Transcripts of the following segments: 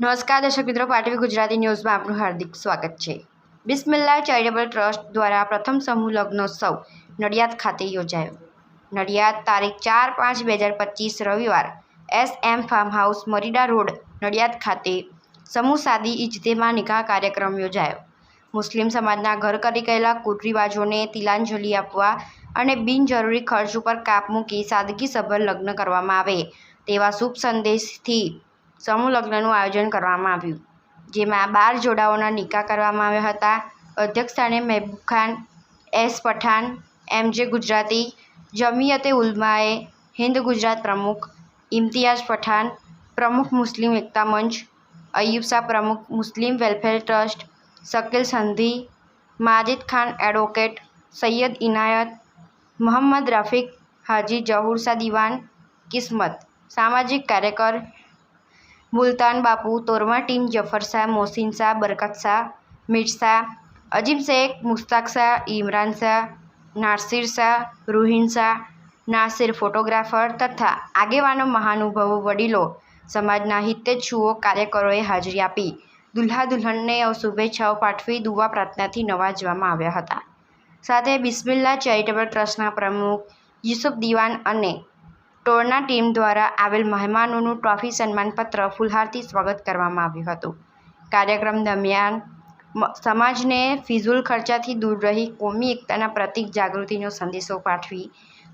નમસ્કાર, દર્શક મિત્રો. પાટવી ગુજરાતી ન્યૂઝમાં આપનું હાર્દિક સ્વાગત છે. બિસ્મિલ્લા ચેરિટેબલ ટ્રસ્ટ દ્વારા પ્રથમ સમૂહ લગ્નોત્સવ નડિયાદ ખાતે યોજાયો. નડિયાદ તારીખ ચાર પાંચ બે હજાર પચીસ રવિવાર S M farm house Marida road, Nadiad ખાતે સમૂહ સાદી ઇજતેમાં નિકાહ કાર્યક્રમ યોજાયો. મુસ્લિમ સમાજના ઘર કરી ગયેલા કુરિવાજોને તિલાંજલિ આપવા અને બિનજરૂરી ખર્ચ ઉપર કાપ મૂકી સાદગીસભર લગ્ન કરવામાં આવે તેવા શુભ સંદેશથી સમૂહ લગ્નનું આયોજન કરવામાં આવ્યું, જેમાં બાર જોડાઓના નિકાહ કરવામાં આવ્યા હતા. અધ્યક્ષસ્થાને Mehboob Khan, S Pathan, M J Gujarati, Jamiate ઉલમાએ, Hind Gujarat પ્રમુખ, ઇમ્તિયાઝ પઠાણ, પ્રમુખ મુસ્લિમ એકતા મંચ અય્યુબ શાહ પ્રમુખ Muslim welfare trust, Shakeel Sandhi, Majid Khan advocate, Sayyed Inayat, Mohammad Rafiq Haji Jahur Diwan Kismat, સામાજિક કાર્યકર મુલતાન બાપુ, તોરમા ટીમ જફર શાહ મોહસિન શાહ, બરકત શાહ, મીર શાહ, અજીમ શેખ, મુસ્તાક શાહ ઇમરાન શાહ, નાસિર શાહ, રૂહીન શાહ, નાસિર ફોટોગ્રાફર તથા આગેવાનો મહાનુભાવો વડીલો સમાજના હિતેચ્છુઓ કાર્યકરોએ હાજરી આપી. દુલ્હા દુલ્હનને શુભેચ્છાઓ પાઠવી દુવા પ્રાર્થનાથી નવાજવામાં આવ્યા હતા. સાથે બિસ્મિલ્લા ચેરિટેબલ ટ્રસ્ટના પ્રમુખ યુસુફ દિવાન અને ટોળના ટીમ દ્વારા આવેલ મહેમાનોનું ટ્રોફી સન્માનપત્ર ફુલહારથી સ્વાગત કરવામાં આવ્યું હતું. કાર્યક્રમ દરમિયાન સમાજને ફિઝુલ ખર્ચાથી દૂર રહી કોમી એકતાના પ્રતિક જાગૃતિનો સંદેશો પાઠવી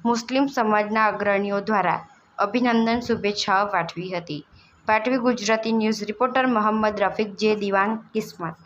મુસ્લિમ સમાજના અગ્રણીઓ દ્વારા અભિનંદન શુભેચ્છાઓ પાઠવી હતી. પાઠવી Gujarati news reporter Mohammad Rafiq J Diwan Kismat